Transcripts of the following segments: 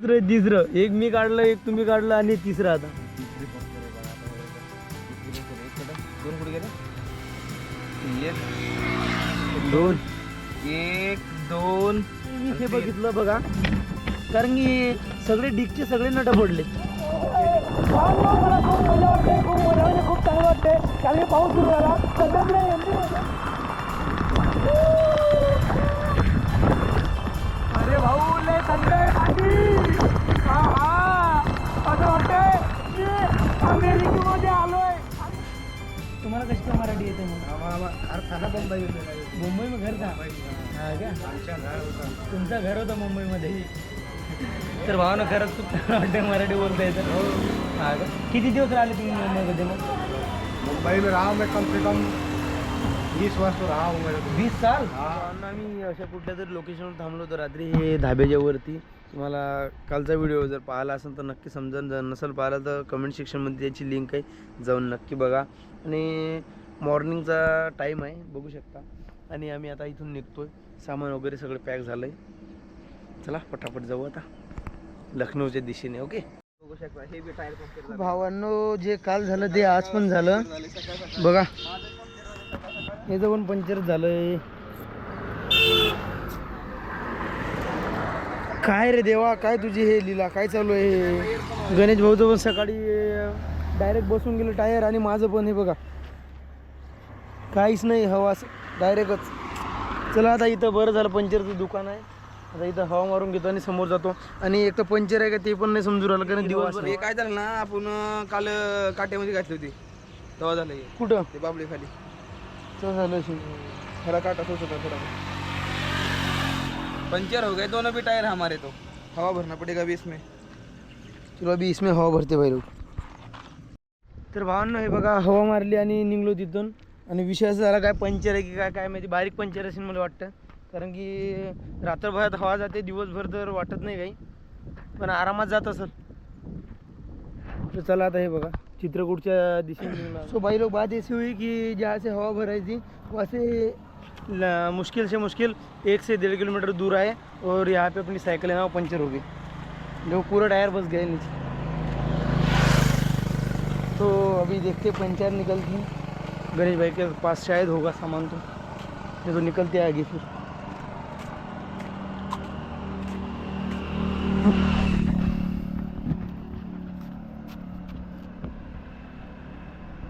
तिसरं तिसरं. एक मी काढलं एक तुम्ही काढलं आणि तिसरं आता. दोन कुठे गेले? एक दोन. एक दोन. हे बघितलं बघा. कारण की सगळे डिकचे सगळे नट पडले खूप चांगलं वाटते कारण पाऊस सुरू झाला अरे भाऊ तुम्हाला कशी काय मराठी येते मग? मुंबई में घर का? हा का? तुमचं घर होतं मुंबईमध्ये. तर भावानं खरंच खूप छान वाटते मराठी बोलता येतं. हा. का? किती दिवस राहिले तुम्ही मुंबईमध्ये मग? मुंबई में रहा मैं कम से कम बीस वर्ष तो रहा हूँ मेरे वीस साल? आम्ही अशा कुठल्या तरी लोकेशनवर थांबलो होतो. रात्री हे धाब्याच्या वरती. तुम्हाला कालचा व्हिडिओ जर पाहिला असेल तर नक्की समजा जर नसेल पाहिला तर कमेंट सेक्शनमध्ये त्याची लिंक आहे. जाऊन नक्की बघा. आणि मॉर्निंगचा टाईम आहे बघू शकता. आणि आम्ही आता इथून निघतोय. सामान वगैरे सगळं पॅक झालं आहे चला पटापट जाऊ आता. लखनौच्या दिशेने ओके? बघू शकता हे बी टायर पंक्चर भावांनो जे काल झालं ते आज पण झालं. बघा. हे पण पंक्चर झालंय. काय रे देवा काय तुझी हे लिला काय चालू आहे गणेश भाऊचं पण सकाळी डायरेक्ट बसून गेलं टायर आणि माझं पण हे बघा. काहीच नाही हवा डायरेक्टच. चला आता इथं बरं झालं पंक्चरचं दुकान आहे. आता इथं हवा मारून घेतो आणि समोर जातो. आणि एक तर पंक्चर आहे का ते पण नाही समजू राहिलं कारण दिवस हे काय झालं ना आपण काल काट्यामध्ये घातली होती. तेव्हा झालं हे. कुठं? ते बाबली खाली. झालं असेल. खरा काटा सोच होता थोड़ा. पंचर हो गए दोनों भी टायर हमारे तो. हवा भरना पड़ेगा अभी इसमें तुला बी इसमें हवा भरते भाई लोक तर भावांना हे बघा हवा मारली आणि निघलो तिथून. आणि विषय असा झाला काय पंचर आहे की काय काय माहिती बारीक पंचर असेल मला वाटतं. कारण की रात्रभरात हवा जाते दिवसभर तर वाटत नाही काही. पण आरामात जात असेल. तर चला आता हे बघा चित्रकूटच्या दिशेने सो भाई लोग बात ऐसी हुई की जहाँ से हवा भरायची असे मुश्किल से मुश्किल एक से डेढ़ किलोमीटर दूर आए और यहाँ पे अपनी साइकिल है ना वो पंचर हो गई। जो पूरा टायर बस गए नीचे। तो अभी देखते पंचायत निकलती है। गणेश भाई के पास शायद होगा सामान तो। ये तो निकलते आएगी फिर।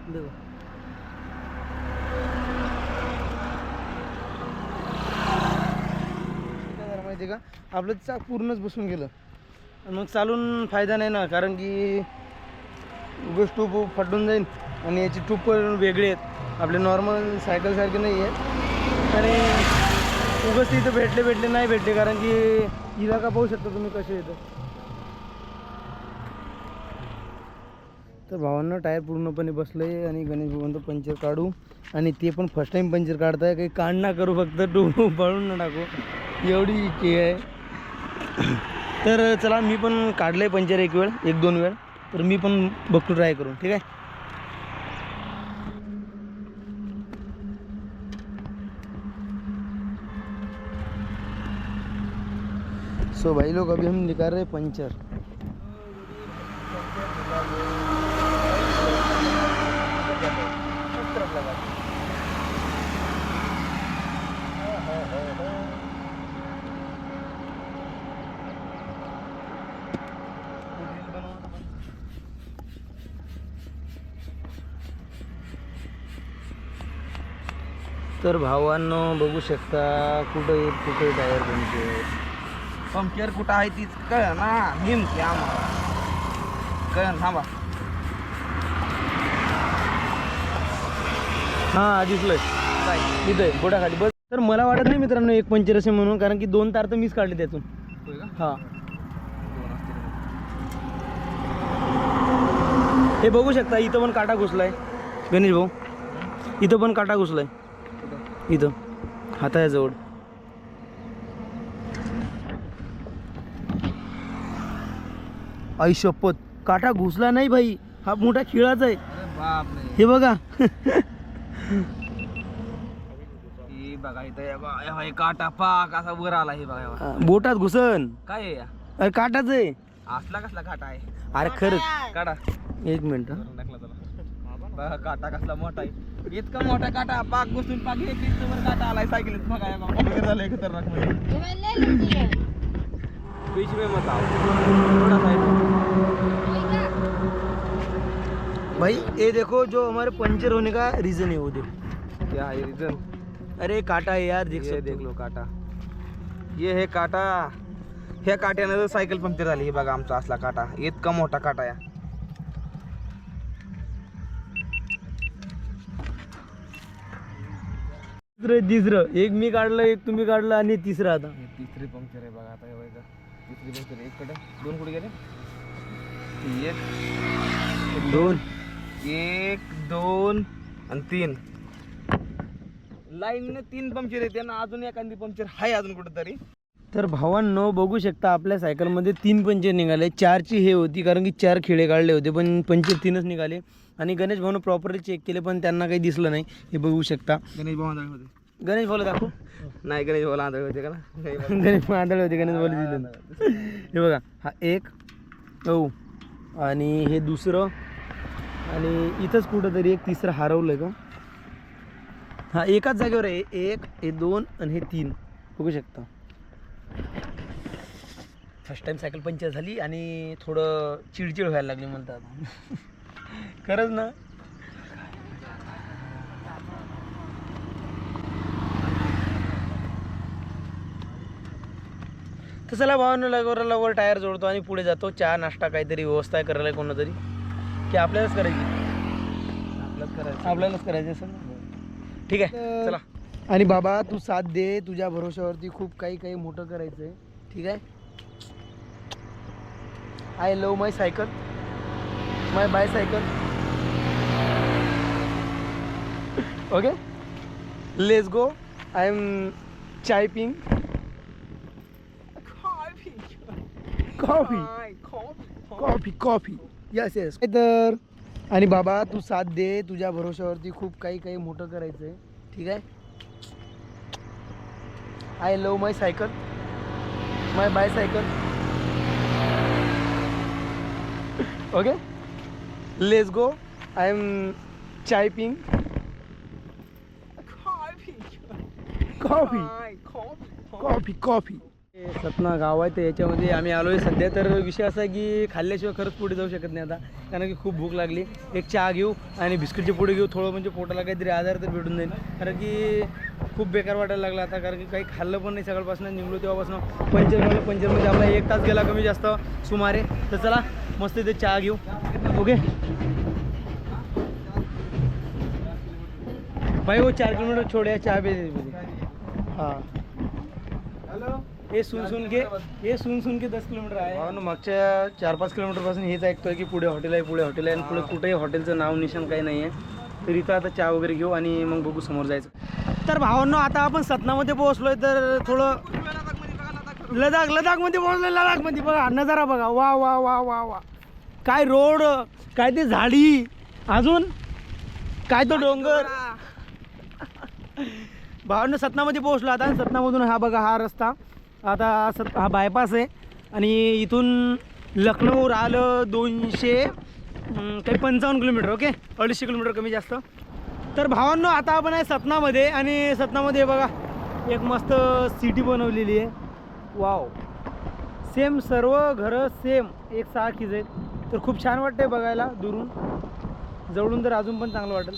देखो। काय झालं माहिती आहे का आपलं चाक पूर्णच बसून गेलं। मग चालून फायदा नाही ना कारण की उगाच टूप फाटून जाईल आणि याची टूप पण वेगळी आहेत. आपले नॉर्मल सायकलसारखे नाही आहेत आणि उगाच इथं भेटले भेटले नाही भेटले कारण की इलाका पाहू शकता तुम्ही कसे येतं तर भावांना टायर पूर्णपणे बसलं आहे आणि गणेश भगवंत पंचर काढू आणि ते पण फर्स्ट टाईम पंचर काढताय. काही काढ ना करू फक्त डोळू पळून ना टाकू. एवढी इच्छा आहे. तर चला मी पण काढलं आहे पंचर एक वेळ एक दोन वेळ. तर मी पण बघतो ट्राय करून, ठीक आहे? सो भाई लोग अभी हम निकाल रहे पंचर। तर भावांनो बघू शकता कुठे कुठे टायर बनते पंक्चर कुठं आहे तीच कळ ना? नेमकी आम्हाला. कळ थांबा. हां दिसलंय. इथं आहे गोडाखाली बस. तर मला वाटत नाही मित्रांनो एक पंचर असे म्हणून कारण की दोन तार तर मीच काढले त्यातून. हां. हे बघू शकता इथं पण काटा घुसलाय. गणेश भाऊ इथं पण काटा घुसलाय. इथं हातायाजवळ आई शपथ. काटा घुसला नाही भाई. हा मोठा खिळाचा आहे. हे बघा. बघा इथं हे हे हे काटा पाक असा वर आला हे बघा. बोटात घुसन. काय अरे काटाच आहे. असला कसला काटा आहे? अरे खरंच. काटा एक मिनिट काटा कसला मोठा आहे. इतका मोठा काटा पाक घुसून पाक एक इंच वर काटा आलाय सायकलीत बघा बाबा. वगैरे झालंय खतरनाक म्हणजे? बीच में मत आओ थोड़ा सा भाई ये देखो जो हमारे पंचर होने का रीजन है वो देखो। क्या है रीजन अरे काटा है यार देख सकते देख हो. लो काटा। ये हे काटा। ह्या काट्यानं जर सायकल पंक्चर झाली हे बघा आमचा असला काटा. इतका मोठा काटा या तिसरं तिसरं. एक मी काढलं एक तुम्ही काढलं आणि तिसरं आता. तिसरी पंक्चर आहे बघा आता हे बघा. तिसरी पंक्चर एक कडे दोन कुठे गेले? एक दोन. एक दोन आणि तीन. लाईनने तीन पंक्चर येते ना अजून एखादी पंक्चर आहे अजून कुठेतरी. तर भावांनो बघू शकता आपल्या सायकलमध्ये तीन पंचर निघाले. चारची हे होती कारण की चार खिळे काढले होते पण पंचर तीनच निघाले. आणि गणेश भाऊनं प्रॉपरली चेक केले पण त्यांना काही दिसलं नाही. हे बघू शकता. गणेश भाऊ आंधळे होते. गणेश भाऊला दाखव? नाही गणेश भाऊ आंधळे होते का ना? भाऊ. गणेश भाऊ आंधळे होते गणेश भाऊला दिलं नाही. हे बघा हा एक हो आणि हे दुसरं आणि इथंच कुठंतरी एक तिसरं हरवलं का? हा एकाच जागेवर आहे. एक हे दोन आणि हे तीन. बघू शकता. फर्स्ट टाइम सायकल पंचर झाली आणि थोडं चिडचिड व्हायला लागली म्हणतात. खरंच ना? तर चला भावानं लगवर लगवर टायर जोडतो आणि पुढे जातो. चहा नाश्ता काहीतरी व्यवस्था करायला कोणातरी. की आपल्यालाच करायची. आपल्यालाच करायचं. असेल ना? ठीक आहे चला. आणि बाबा तू साथ दे. तुझ्या भरोश्यावरती खूप काही काही मोठं करायचं आहे ठीक आहे? I love my cycle my bicycle okay let's go I am चायपिंग coffee coffee coffee yes yes तर आणि बाबा तू साथ दे. तुझ्या भरोश्यावरती खूप काही काही मोठं करायचं आहे ठीक आहे? I love my cycle my bicycle okay let's go I am चायपिंग coffee coffee coffee सतना गाव आहे तर याच्यामध्ये आम्ही आलो आहे सध्या तर विषय असा आहे की खाल्ल्याशिवाय खरंच पुढे जाऊ शकत नाही आता. कारण की खूप भूक लागली. एक चहा घेऊ आणि बिस्किटचे पुढे घेऊ. थोडं म्हणजे पोटाला काहीतरी आधार तर भेटून जाईल. कारण की खूप बेकार वाटायला लागला आता. कारण की काही खाल्लं पण नाही. सकाळपासून निघलो तेव्हापासून. पंचर झालं पंचरमध्ये आपला एक तास गेला कमी जास्त. सुमारे. तर चला मस्त इथे चहा घेऊ. ओके? भाई वो चार किलोमीटर छोड़े चाय पे हाँ हॅलो हे। सुन सुन के हे सुन सुन के दस किलोमीटर आहे मागच्या चार पाच किलोमीटरपासून हेच ऐकतोय की पुढे हॉटेल आहे पुढे हॉटेल आहे आणि पुढे कुठेही हॉटेलचं नाव निशाण काही नाही आहे तर इथं आता चहा वगैरे घेऊ आणि मग बघू समोर जायचं. तर भावांनो आता आपण सतनामध्ये पोहोचलोय तर थोडं लडाख लडाखमध्ये पोहोचलोय लडाखमध्ये बघा नजारा बघा. वा वा वा वा वा. काय रोड काय ते झाडी अजून? काय तो डोंगर? भावांनो सतनामध्ये पोहोचलो आता. सतनामधून हा बघा हा रस्ता. आता सत हा बायपास आहे. आणि इथून लखनौ राहिलं दोनशे काही पंचावन्न किलोमीटर ओके? अडीचशे किलोमीटर कमी जास्त. तर भावांनो आता आपण आहे सतनामध्ये. आणि सतनामध्ये बघा एक मस्त सिटी बनवलेली आहे. वाव सेम सर्व घरं सेम एक सारखीच आहेत. तर खूप छान वाटतंय बघायला दुरून. जवळून तर अजून पण चांगलं वाटेल.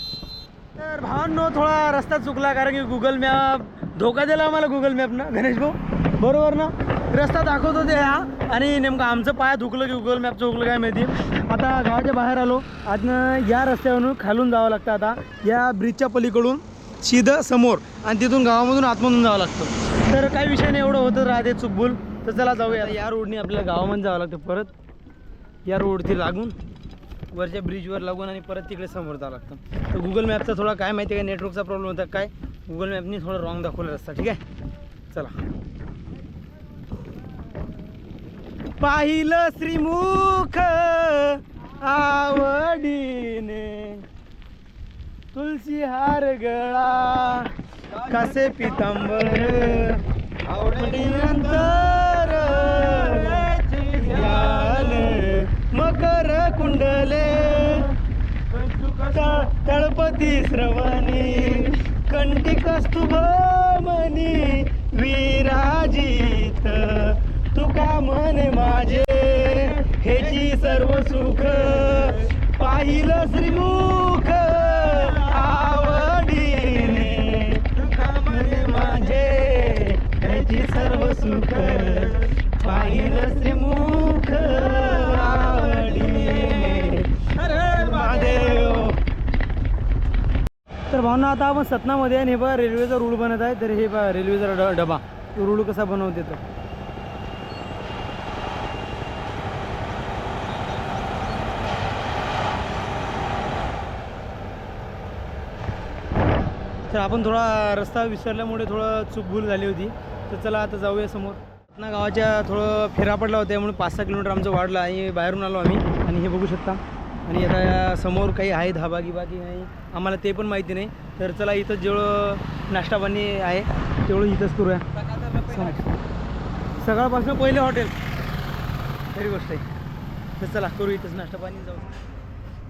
तर भावांनो थोडा रस्ता चुकला कारण की गुगल मॅप धोका दिला आम्हाला गुगल मॅपनं गणेश भाऊ. बरोबर ना? रस्ता दाखवत होते हा. आणि नेमकं आमचं पाया धुकलं की गुगल मॅपचं हुकलं काय माहिती. आता गावाच्या बाहेर आलो. आजनं या रस्त्यावरून खालून जावं लागतं आता. या ब्रिजच्या पलीकडून सीधं समोर आणि तिथून गावामधून आतमधून जावं लागतं. तर काही विषय नाही एवढं होतं राहते चुकबुल. तर चला जाऊया. या रोडनी आपल्याला गावामध्ये जावं लागतं परत. या रोडवरती लागून वरच्या ब्रिजवर लागून आणि परत तिकडे समोर जावं लागतं. तर गुगल मॅपचा थोडा काय माहिती आहे का? नेटवर्कचा प्रॉब्लेम होता काय? गुगल मॅपनी थोडं रॉंग दाखवलं रस्ता ठीक आहे? चला. पाहिलं श्रीमुख आवडीने तुलसी हार गळा कसे पितांबर आवडीनंतर मकर कुंडले. त- तळपती श्रवणी कंटी कस्तुभ मनी विराजित तुका म्हणे माझे? हेची सर्व सुख पाहिलं श्रीमुख आवडीने. तुका म्हणे माझे? हेची सर्व सुख पाहिलं श्रीमुख भावना आता आपण सतनामध्ये आहे आणि हे बघा रेल्वेचा रूळ बनत आहे. तर हे बघा रेल्वेचा ड- डबा. तो रूळ कसा बनवते तर? तर आपण थोडा रस्ता विसरल्यामुळे थोडं चूकभूल झाली होती. तर चला आता जाऊया समोर. सतना गावाच्या थोडं फेरा पडला होता त्यामुळे पाच सहा किलोमीटर आमचं वाढलं आणि बाहेरून आलो आम्ही. आणि हे बघू शकता. आणि आता या समोर काही आहे धाबा गिबा की नाही. आम्हाला ते पण माहिती नाही. तर चला इथं जेवढं नाश्ता पाणी आहे तेवढं इथंच करूया. सकाळपासून पहिले हॉटेल. खरी गोष्ट आहे. तर चला करू इथंच नाश्ता पाणी जाऊ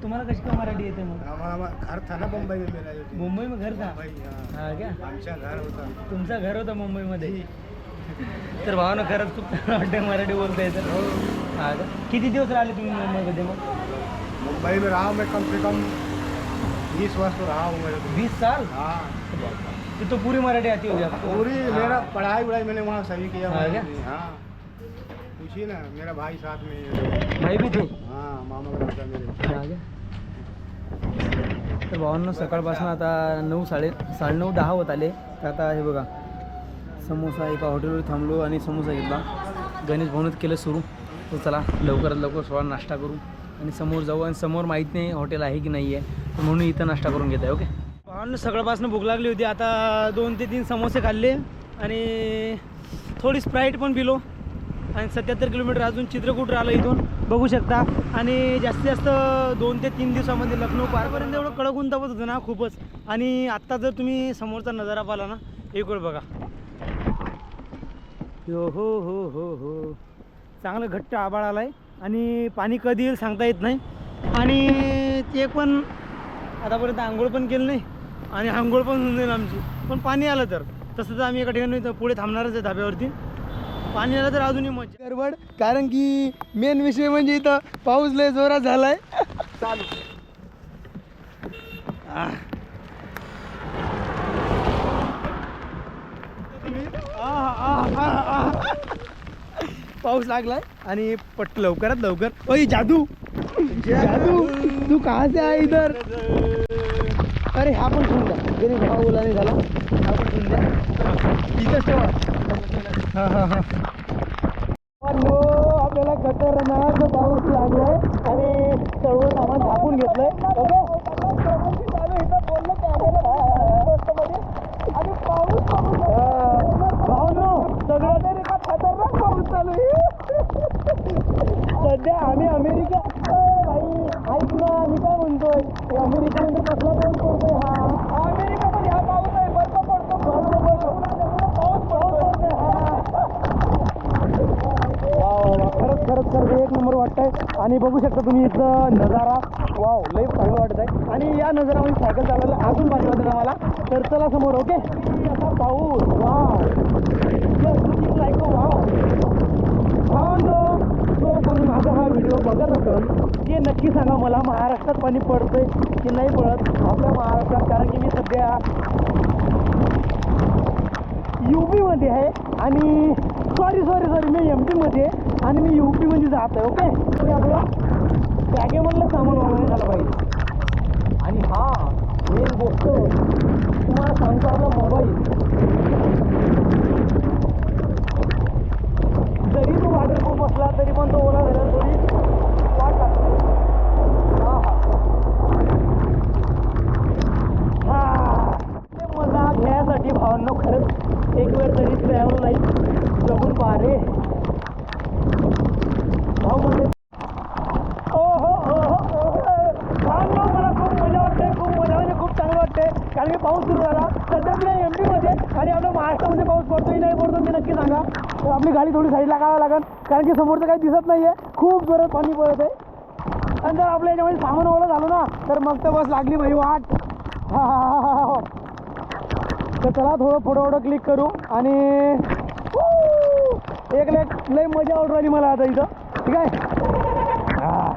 तुम्हाला कशी का मराठी येते मग? घर था ना बम्बई में मेरा जो मुंबई में घर था? मुंबई हाँ. हा क्या आमचा घर होता. तुमचं घर होतं मुंबईमध्ये? तर भावानं खरंच खूप वाटते मराठी बोलता येतं हा का? किती दिवस राहिले तुम्ही मुंबईमध्ये मग? मुंबई में रहा हूँ मैं कम से कम बीस वर्ष तो रहा हूँ मेरे को वीस साल? हाँ। तो, तो पूरी मराठी आती होगी आपको। पूरी। मेरा पढ़ाई वढ़ाई मैंने वहाँ सही किया हाँ पूछिए ना मेरा भाई साथ में। भाई भी थे? हाँ मामा का लड़का मेरे? तर भावांनो सकाळपासून आता नऊ साडे साडेनऊ दहा होत आले. तर आता हे बघा समोसा एका हॉटेलवर थांबलो आणि समोसा घेतला. गणेश भाऊनच केलं सुरू. तर चला लवकरात लवकर थोडा नाश्ता करू. आणि समोर जाऊ आणि समोर माहीत नाही हॉटेल आहे की नाही आहे म्हणून इथं नाश्ता करून घेत आहे ओके? भावांनो सकाळपासून भूक लागली होती. आता दोन ते तीन समोसे खाल्ले आणि थोडी स्प्राईट पण पिलो. आणि सत्याहत्तर किलोमीटर अजून चित्रकूट राहिलं इथून. बघू शकता. आणि जास्तीत जास्त दोन ते तीन दिवसामध्ये लखनौ पारपर्यंत एवढं कडक ऊन तापत होतं ना खूपच. आणि आत्ता जर तुम्ही समोरचा नजारा पाहिला ना एक वेळ बघा? हो हो हो हो हो. चांगलं घट्ट आबाळ आहे आणि पाणी कधी येईल सांगता येत नाही. आणि ते पण आतापर्यंत आंघोळ पण केलं नाही आणि आंघोळ पण होऊन जाईल आमची. पण पाणी आलं तर. तसं तर आम्ही एका ठिकाणी पुढे थांबणारच आहे धाब्यावरती. पाणी आलं तर अजूनही मजा. गडबड कारण की मेन विषय म्हणजे इथं पाऊस लय जोरात झालाय. चालू पाऊस लागलाय? आणि पट लवकरात लवकर. ओय जादू! जादू! तू कहा से आहे इधर? अरे हा पण ठेवून द्या. गरीब भाऊ बोला नाही झाला हा पण ठेवून द्या. इथं ठेवा. हा हा हा. हॅलो आपल्याला खतरनाक पाऊस लागलाय आणि सर्व सामान झाकून घेतलंय. ओके? आणि पाऊस भावनो सगळं तरी खतरनाक पाऊस चालू आहे सध्या आम्ही अमेरिका भाई ऐक ना मी काय म्हणतोय? हे अमेरिकेमध्ये कसला पाऊस पडतोय हा? अमेरिकामध्ये हा पाऊस आहे बर्फ पडतो. बर्फ पडतो पाऊस पडतोय. हा खरंच खरंच खरंच एक नंबर वाटतंय. आणि बघू शकता तुम्ही इथं नजारा. वाव लई चांगलं वाटत आहे. आणि या नजारामध्ये सायकल चालवायला अजून भारी वाटत आम्हाला तर चला समोर ओके पाऊस. वाव. लाईक वाव माझा हा व्हिडिओ बघत असेल ते नक्की सांगा मला. महाराष्ट्रात पाणी पडतंय की नाही पडत? आपल्या महाराष्ट्रात कारण की मी सध्या यू पीमध्ये आहे आणि सॉरी सॉरी सॉरी मी एम पीमध्ये आहे आणि मी यू पीमध्ये जात आहे ओके आणि आपला बॅगेमधलं सामान वगैरे झालं पाहिजे. आणि हा मेन गोष्ट तुम्हाला सांगतो आपला मोबाईल जरी तो वॉटरप्रूफ असला तरी पण तो ओला झाला थोडी वाट हा हा. मजा मला घ्यायसाठी भावांना खरंच एक वेळ तरी ट्रॅव्हल नाही. जगून पहा रे. भाऊ म्हणजे हो हो हो, हो, हो. मला खूप मजा वाटते खूप मजा म्हणजे खूप चांगलं वाटते. कारण की पाऊस सुरू झाला. सध्या मी एम पीमध्ये आणि आपल्या महाराष्ट्रामध्ये पाऊस पडतोय नाही पडतो ते नक्की सांगा. तर आपली गाडी थोडी साईडला काढावं लागेल कारण की समोरचं काही दिसत नाही आहे खूप जोरात पाणी पडत आहे. आणि जर आपल्या याच्यामध्ये सामान ओलं झालं ना तर मग तर बस लागली भाई वाट. हा, हा, हा, हा, तर चला थोडं फोटो क्लिक करू आणि एक लेक लय मजा आवडू राहिली मला आता इथं. ठीक आहे? हा.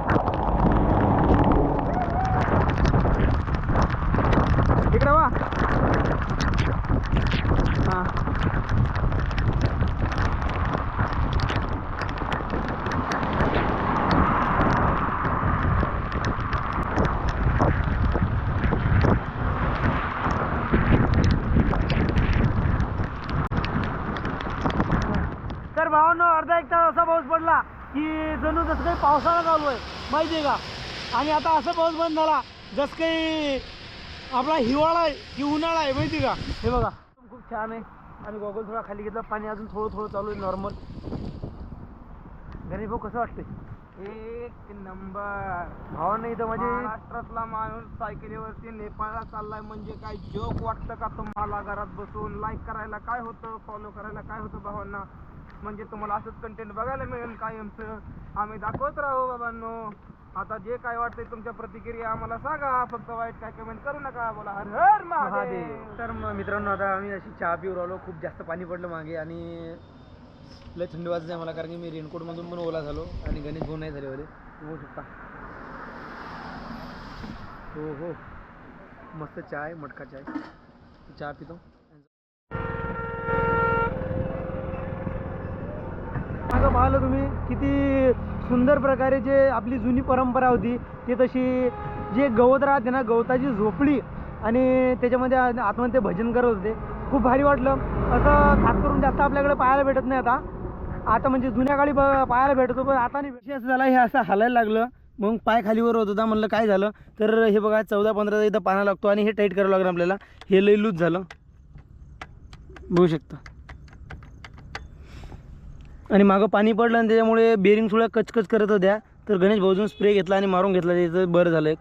इकडे वा. हा तर भावांनो अर्धा एक तास असा पाऊस पडला की जणू जसं काही पावसाळा चालू आहे माहिती आहे का? आणि आता असं पाऊस बंद झाला जसं काही आपला हिवाळा आहे की उन्हाळा आहे माहिती का? हे बघा. खूप छान आहे. आणि गॉगल थोडा खाली घेतला पाणी अजून थोडं थोडं चालू आहे नॉर्मल गणेश भाऊ कसं वाटतंय? एक नंबर. भावांना इथं म्हणजे महाराष्ट्रातला माणूस सायकलीवरती नेपाळला चाललाय म्हणजे काय जोक वाटतं का तुम्हाला? घरात बसून लाईक करायला काय होतं फॉलो करायला काय होतं भावांना? म्हणजे तुम्हाला असंच कंटेंट बघायला मिळेल कायमचं. आम्ही दाखवत राहू बाबांनो. आता जे काय वाटतंय तुमच्या प्रतिक्रिया आम्हाला सांगा. फक्त वाईट काय कमेंट करू नका. बोला हर हर महादेव. तर मग मित्रांनो आता आम्ही अशी चहा पिऊ राहिलो खूप जास्त पाणी पडलं मागे आणि लय थंडी वाजते आहे मला कारण की मी रेनकोटमधून पण ओला झालो आणि गणेश भाऊ नाही झाले वाले. होऊ शकता हो हो. मस्त चहा आहे मटका चहा चहा पितो मागं पाहिलं तुम्ही किती सुंदर प्रकारे जे आपली जुनी परंपरा होती ती तशी जे गवत राहते ना गवताची झोपडी आणि त्याच्यामध्ये आतमध्ये ते भजन करत होते. खूप भारी वाटलं. असं खास करून जास्त आपल्याकडे पाहायला भेटत नाही आता. आता म्हणजे जुन्या काळी ब- पाहायला भेटतो पण आता नाही असं झाला हे असं हालायला लागलं. मग पाय खालीवर होत होता म्हणलं काय झालं? तर हे बघा चौदा पंधरा इथं पाना लागतो आणि हे टाईट करावं लागलं आपल्याला. हे लई लूज झालं. बघू शकता. आणि मागं पाणी पडलं आणि त्याच्यामुळे बेरिंग थोड्या कचकच करत होत्या. तर गणेश भाऊजून स्प्रे घेतला आणि मारून घेतला. त्याचं बरं झालं एक.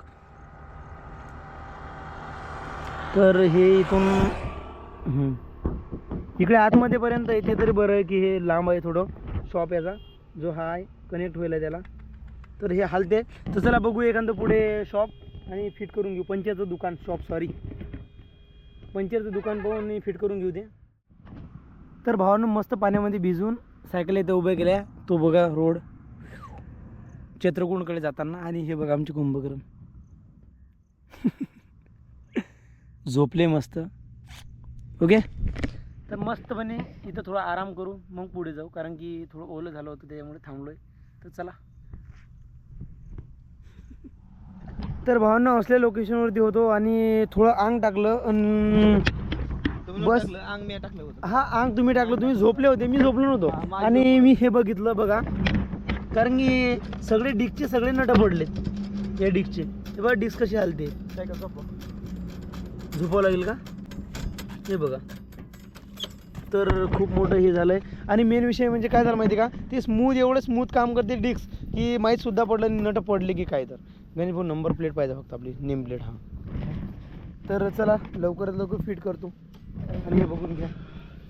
तर हे इथून इकडे आतमध्येपर्यंत येते तरी बरं आहे की हे लांब आहे थोडं. शॉप याचा जो हा आहे कनेक्ट होईल आहे त्याला. तर हे हालते तर चला बघू एखादं पुढे शॉप आणि फिट करून घेऊ. पंचरचं दुकान शॉप सॉरी पंचरचं दुकान पाहून फिट करून घेऊ ते. तर भावानं मस्त पाण्यामध्ये भिजून सायकल इथे उभ्या केल्या. तो बघा रोड. चित्रकोणकडे जाताना आणि हे बघा आमचे कुंभकर्ण. झोपले मस्त. ओके? तर मस्तपणे इथं थोडा आराम करू मग पुढे जाऊ. कारण की थोडं ओलं झालं होतं त्याच्यामुळे थांबलो आहे तर चला. तर भावांना असल्या लोकेशनवरती होतो आणि थोडं अंग टाकलं. बस. टाकलं, अंग मी टाकलं होतं. हा अंग तुम्ही टाकलं तुम्ही झोपले होते मी झोपलो नव्हतो. आणि मी हे बघितलं बघा. कारण की सगळे डिस्कचे सगळे नट पडलेत या डिस्कचे. हे बघा डिस्क कशी हलते. काय का? झोपावं? लागेल का? हे बघा. तर खूप मोठं हे झालं आहे आणि मेन विषय म्हणजे काय झालं माहिती का? ते स्मूथ एवढं स्मूथ काम करते डिस्क की माहीतसुद्धा पडलं आणि नट पडले की काय तर. गणेश भाऊ नंबर प्लेट पाहिजे फक्त आपली नेम प्लेट हा. तर चला लवकरात लवकर फिट करतो. आणि हे बघून घ्या.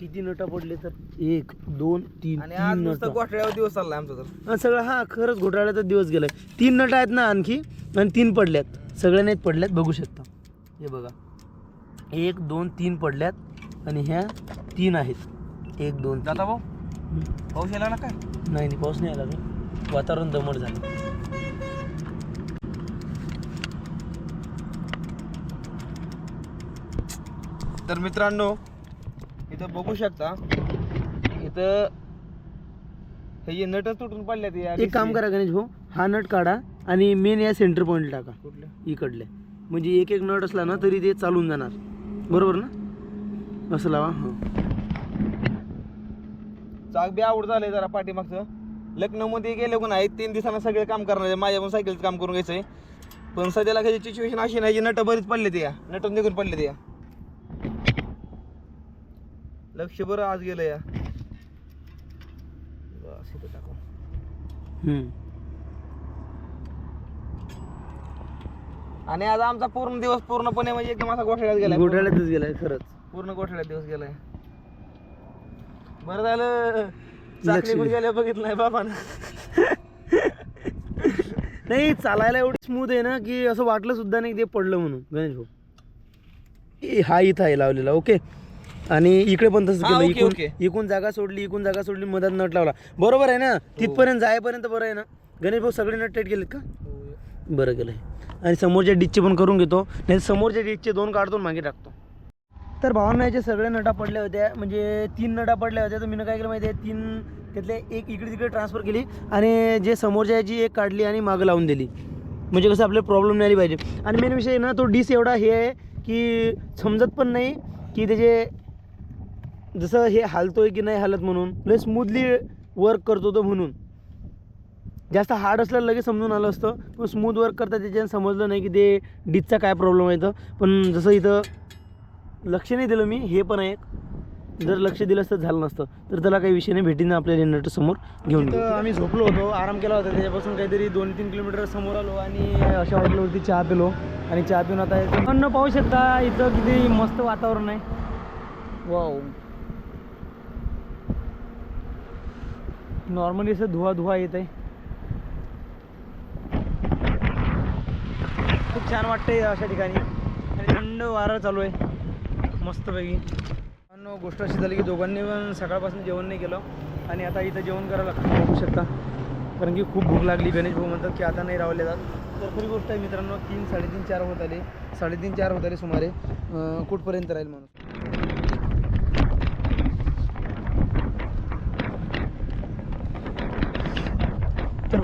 किती नटं पडले तर? एक दोन तीन आणि आज तीन नुसतं नटं गोठड्यावर दिवस चाललाय आमचा तर. हा सगळं हा खरंच घोटाळ्याचा दिवस गेलाय. तीन नट आहेत ना आणखी आणि तीन पडल्यात. सगळ्या नाहीत पडल्यात बघू शकता. हे बघा. एक दोन तीन पडल्यात आणि ह्या तीन आहेत. एक दोन तीन. जाता भाऊ. पाऊस यायला ना काय? नाही नाही पाऊस नाही आला. वातावरण दमट झालं. तर मित्रांनो इथं बघू शकता इथं हे नटच तुटून पडले ते एक काम करा गणेश भाऊ हा नट काढा आणि मेन या सेंटर पॉईंट टाका. कुठले? इकडले. म्हणजे एक एक नट असला ना तरी ते चालून जाणार. बरोबर ना? असं लावा हां. चाक बी आवड झालंय जरा पाठीमागचं. लखनौ मध्ये गेले कोण आहे तीन दिवसांना सगळे काम करणार आहे माझ्या पण सायकलचं काम करून घ्यायचंय. पण सध्याला काही सिच्युएशन अशी नाही नट बरीच पडले ते या. नट निघून पडले ते या. लक्ष बरं आज गेलं या. बस इथं टाकू. आणि आज आमचा पूर्ण दिवस पूर्णपणे म्हणजे एकदम असा गोठ्यात गेला घोटाळ्यातच गेलाय खरंच. पूर्ण गोठ्यात दिवस गेलाय. बरं झालं. चाकरी कुठे गेल्या बघितलं नाही बाबा नाही चालायला एवढी स्मूथ आहे ना की असं वाटलं सुद्धा नाही की ते पडलं म्हणून. गणेश भाऊ. ए, हा इथं आहे लावलेला ओके आणि इकडे पण तसंच हा, केलं. ओके, इकून ओके. इकून जागा सोडली इकून जागा सोडली मधात नट लावला. बरोबर आहे ना? तिथपर्यंत जायपर्यंत बरं आहे ना? गणेश भाऊ सगळे नट टाईट केलेत का? बरं केलं आणि समोरच्या डिचचे पण करून घेतो. नाही समोरच्या डिचचे दोन काढतो आणि मागे टाकतो. तर भावांना याचे सगळे नटा पडल्या होत्या. म्हणजे तीन नटा पडल्या होत्या. तर मी काय केलं माहिती आहे तीन त्यातले एक इकडे तिकडे ट्रान्सफर केली आणि जे समोरच्या याची एक काढली आणि मागं लावून दिली. म्हणजे कसं आपल्याला प्रॉब्लेम नाही आली पाहिजे. आणि मेन विषय आहे ना तो डिस एवढा हे आहे की समजत पण नाही की त्याचे जसं हे हालतोय की नाही हालत म्हणून लय स्मूथली वर्क करतो तो म्हणून. जास्त हार्ड असल्याला लगेच समजून आलं असतं पण स्मूथ वर्क करता त्याच्यानं समजलं नाही की ते डिचचा काय प्रॉब्लेम आहे तर पण जसं इथं लक्ष नाही दिलं मी हे पण आहे एक. जर लक्ष दिलं असतं झालं नसतं. तर त्याला काही विषय नाही भेटीनं आपल्या जनरेटर समोर घेऊन आम्ही झोपलो होतो आराम केला होता त्याच्यापासून काहीतरी दोन तीन किलोमीटर समोर आलो आणि अशा हॉटेलवरती चहा पिलो आणि चहा पिऊन आता. अन्न पाहू शकता इथं किती मस्त वातावरण आहे. वाव नॉर्मली असं धुवा धुवा येत आहे खूप छान वाटतंय अशा ठिकाणी. आणि थंड वारा चालू आहे. मस्तपैकी. पण गोष्ट अशी झाली की दोघांनी पण सकाळपासून जेवण नाही केलं. आणि आता इथं जेवण करायला लागतं. बघू शकता. कारण की खूप भूक लागली. गणेश भाऊ म्हणतात की आता नाही रावले जात तर खरी गोष्ट आहे मित्रांनो तीन साडेतीन चार होत आले. साडेतीन चार होत आले सुमारे. कुठपर्यंत राहील माणूस?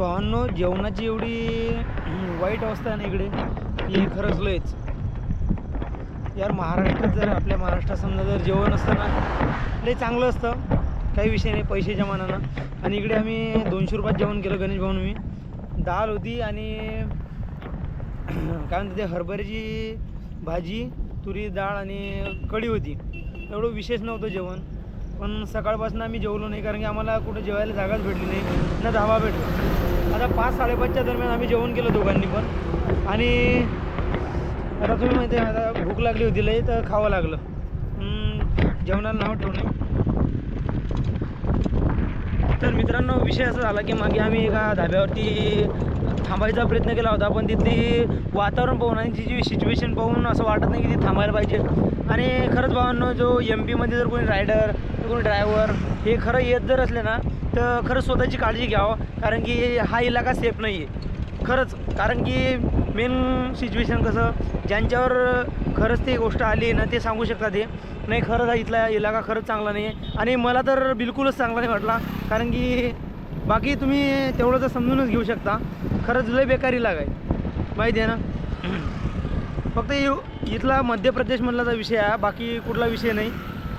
भावांनो जेवणाची एवढी वाईट अवस्था आहे ना इकडे. हे खरंच लयच. यार महाराष्ट्रात जर आपल्या महाराष्ट्रात समजा जर जेवण असतं ना लय चांगलं असतं. काही विषय नाही पैशाच्या मानानं. आणि इकडे आम्ही दोनशे रुपयात जेवण केलं गणेश भाऊन मी. दाल होती आणि काय म्हणते ते हरभऱ्याची भाजी तुरी डाळ आणि कढी होती. एवढं विशेष नव्हतं जेवण. पण सकाळपासून आम्ही जेवलो नाही कारण की आम्हाला कुठं जेवायला जागाच भेटली नाही ना धाबा भेटला. आता पाच साडेपाचच्या दरम्यान आम्ही जेवण केलं दोघांनी पण. आणि आता तुम्ही माहिती आहे आता भूक लागली होती लई तर खावं लागलं. जेवणाला नाव ठेवणे तर मित्रांनो विषय असा झाला की मागे आम्ही एका धाब्यावरती थांबायचा प्रयत्न केला होता पण तिथली वातावरण पाहून आणि तिची सिच्युएशन पाहून असं वाटत नाही की ती थांबायला पाहिजे. आणि खरंच भावांनो जो एम पीमध्ये जर कोणी रायडर कोणी ड्रायव्हर हे खरं येत जर असले ना तर खरंच स्वतःची काळजी घ्यावं. कारण की हा इलाका सेफ नाही आहे खरंच कारण की मेन सिच्युएशन कसं ज्यांच्यावर खरंच ती गोष्ट आली आहे ना ते सांगू शकतात ते नाही खरंच हा इथला इलाका खरंच चांगला नाही आहे आणि मला तर बिलकुलच चांगला नाही वाटला. कारण की बाकी तुम्ही तेवढं तर समजूनच घेऊ शकता. खरंच लय बेकार इलाका आहे. माहिती आहे ना? फक्त इथला मध्य प्रदेशमधला विषय आहे. बाकी कुठला विषय नाही.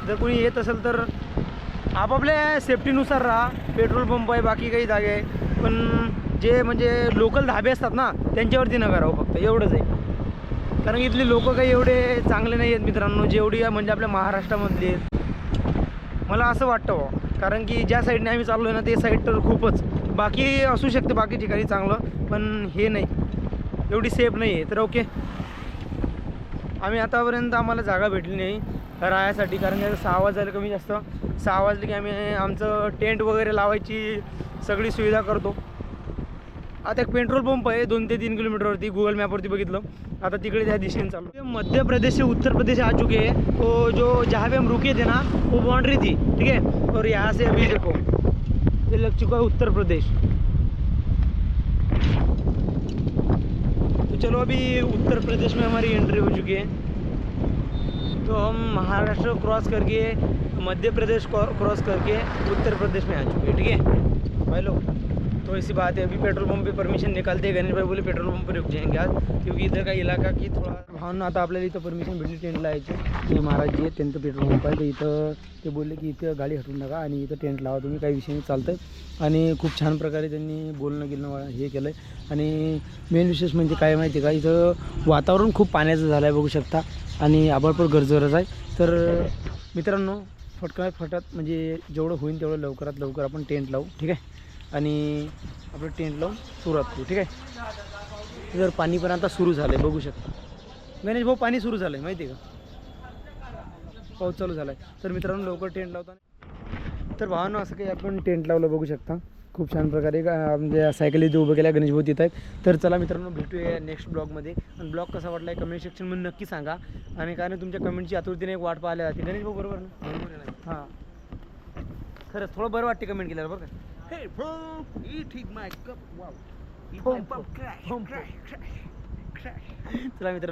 जर कोणी येत असेल तर आपापल्या सेफ्टीनुसार राहा. पेट्रोल पंप आहे बाकी काही जागे आहे. पण जे म्हणजे लोकल धाबे असतात ना त्यांच्यावरती नका राहू फक्त. एवढंच आहे. कारण इथले लोक काही एवढे चांगले नाही आहेत मित्रांनो. जेवढी म्हणजे आपल्या महाराष्ट्रामधली आहेत. मला असं वाटतं बा कारण की ज्या साईडने आम्ही चाललो आहे ना ते साईड तर खूपच. बाकी असू शकते बाकी ठिकाणी चांगलं. पण हे नाही. एवढी सेफ नाही आहे. तर ओके आम्ही आतापर्यंत आम्हाला जागा भेटली नाही. राहायसाठी. कारण सहा वाजायला कमी जास्त. सहा वाजले की आम्ही आमचं टेंट वगैरे लावायची सगळी सुविधा करतो. आता एक पेट्रोल पंप आहे दोन ते तीन किलोमीटरवरती गुगल मॅपवरती बघितलं. आता तिकडे त्या दिशेने चालू. मध्य प्रदेश से उत्तर प्रदेश आ चुके हैं तो जो जहाँ पे हम रुके थे ना वो बाउंड्री थी. ठीक है और यहाँ से अभी देखो. ये लग चुका है उत्तर प्रदेश. तो चलो अभी उत्तर प्रदेश में हमारी एंट्री हो चुकी है. तो हम महाराष्ट्र क्रॉस करके मध्य प्रदेश क्रॉस करके उत्तर प्रदेश में आ चुके हैं ठीक है? भाई लोग तो ऐसी बात है अभी पेट्रोल पंप पे परमिशन निकालते हैं गणेश भाई बोले पेट्रोल पंप पर रुक जाएंगे आज क्योंकि इधर का इलाका की थोडा भावना आता आपल्याला इथं परमिशन भेटली टेंट लावायची ते महाराज जे त्यांचं पेट्रोल पंप आहे तर इथं ते बोलले की इथं गाडी हटवून नका आणि इथं टेंट लावा तुम्ही काही विषय चालतं चालतं आणि खूप छान प्रकारे त्यांनी बोलणं गेलं वा- हे केलं आहे आणि मेन विशेष म्हणजे काय माहिती आहे का इथं वातावरण खूप पाण्याचं झालं आहे बघू शकता. आणि आभाळ पण गरजवरच आहे. तर मित्रांनो फटकात फटात म्हणजे जेवढं होईल तेवढं लवकरात लवकर आपण टेंट लावू ठीक आहे? आणि आपलं टेंट लावून सुरुवात करू ठीक आहे? जर पाणी पण आता सुरू झालं आहे बघू शकता. गणेश भाऊ पाणी सुरू झालं आहे माहिती आहे का? पाऊस चालू झाला आहे तर मित्रांनो लवकर टेंट लावताना तर भावांना असं काही आपण टेंट लावलं बघू शकता. खूप छान प्रकारे म्हणजे सायकल इथे उभं केल्या गणेश भाऊ तिथं आहेत. तर चला मित्रांनो भेटूया नेक्स्ट ब्लॉगमध्ये आणि ब्लॉग कसा वाटला कमेंट सेक्शनमध्ये नक्की सांगा. आणि कारण तुमच्या कमेंटची आतुरतेने एक वाट पाहायला जाते. गणेश भाऊ बरोबर ना? हां. खरंच थोडं बरं वाटते कमेंट केल्यावर बरं का? crash, crash. चला मित्रांनो